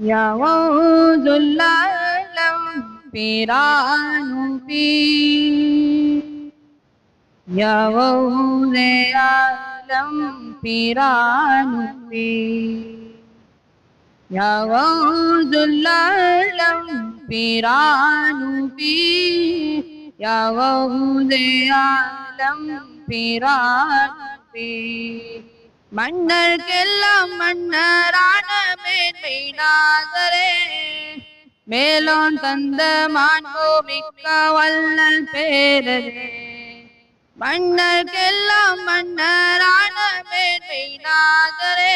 யவோதுல்லாலம் பிரானுபி யவோதயாலம் பிரானுபி யவோதுல்லாலம் பிரானுபி யவோதயாலம் பிரானுபி மன்னர்க்கெல்லாம் மன்னரான மேன்மை மேலோன் தந்த மாண்போ மிக்க வல்லல் பேரரே மன்னர்க்கெல்லாம் மன்னரான மேன்மை நாதரே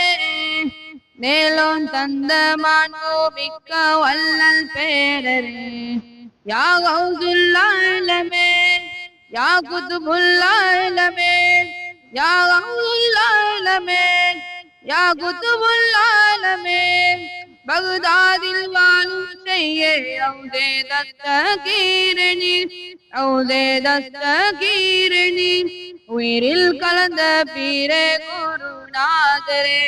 மேலோன் தந்த மாண்போ மிக்க வல்லல் பேரரே யா கௌதுல்லாலமே யா குதுபுல்லாலமே யா கௌதுல்லாலமே யா குதுபுல்லாலமே பகுதாதில் வாழும் செய்ய ஔதே தத்த கீரணி ஔதே தத்த கீரணி உயிரில் கலந்த பீரே குருநாதரே.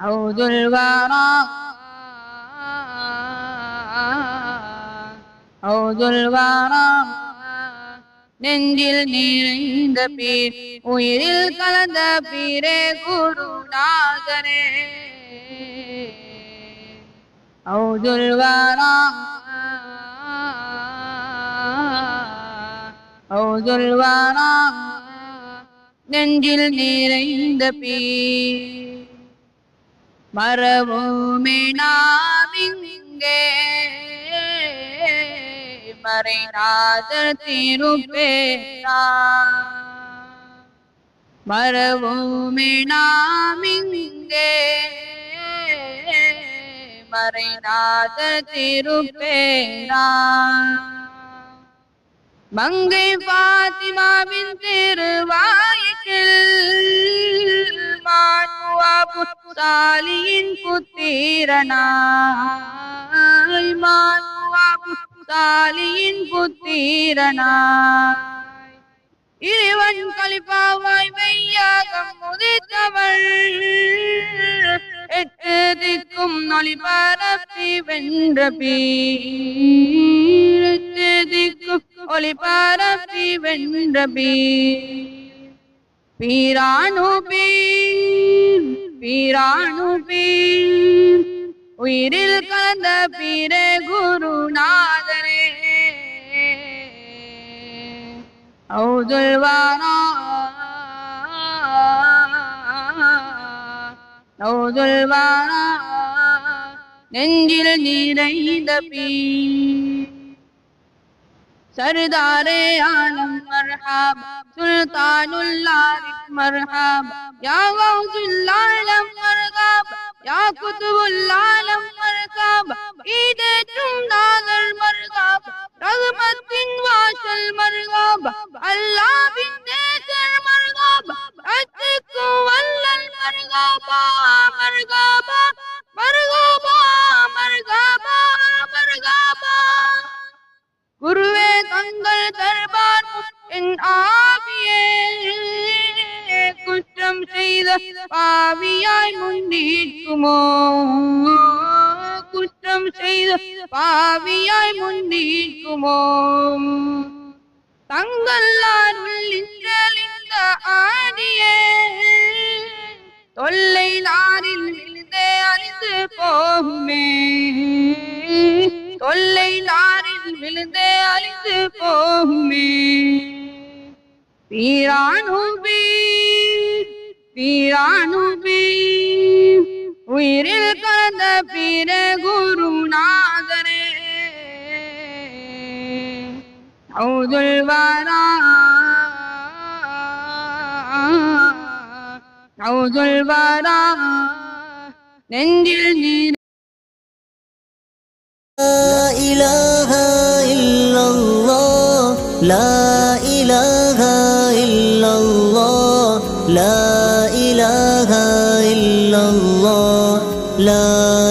ஔதுல் வாரா ஔதுல் வாரா நெஞ்சில் நிறைந்த பீர் உயிரில் கலந்த பீரே குருநாதரே ஔதுல் வாரா ஔதுல் வாரா நெஞ்சில் நிறைந்த பீர். மரபூமி நாமிங்கே மறைநாதர் திருப்பேரா மரவும் இங்கே. மறை மறைநாதர் திருப்பேரா. மங்கை பாத்திமாவின் திருவாய்க்கில் மானுவா புத்தாலியின் புத்திரனாய். மானுவா புத்தாலியின் புத்திரனாய். இறைவன் கலிப்பாவாய் மெய்யாகம் முதித்தவள் எட்டு திக்கும் நொலி பரப்பி வென்ற பீர். எட்டு திக்கும் ஒளி பரப்பி வென்ற பீர். பீரானு பீர் பீரானு பீர். உயிரில் கலந்த பிற குருநாதரே. அவுதுல் வாரா. அவுதுல் வாரா. நெஞ்சில் நிறைந்த பீ சர்தாரே ஆலம் மர்ஹாப். சுல்தானுல்லாரிக் மர்ஹாப். யாவாதுல்லாலம் يا قطب العالم مركب إيدتم داغر مركب رغبة பாவியாய் முன்னிற்குமோ? குற்றம் செய்த பாவியாய் முன்னிற்குமோ? தங்கள் அருள் ஆடியே தொல்லை நாரில் விழுந்தே அறிந்து போகுமே. தொல்லை நாரில் விழுந்தே அழிந்து போகுமே. பீரானு பீ பீரானுமே உயிரில் கலந்த பிற குருநாதரே. அவுதுல் வரா அவுதுல் வரா நெஞ்சில் நீர். இலாக இல்லல்லா الله لا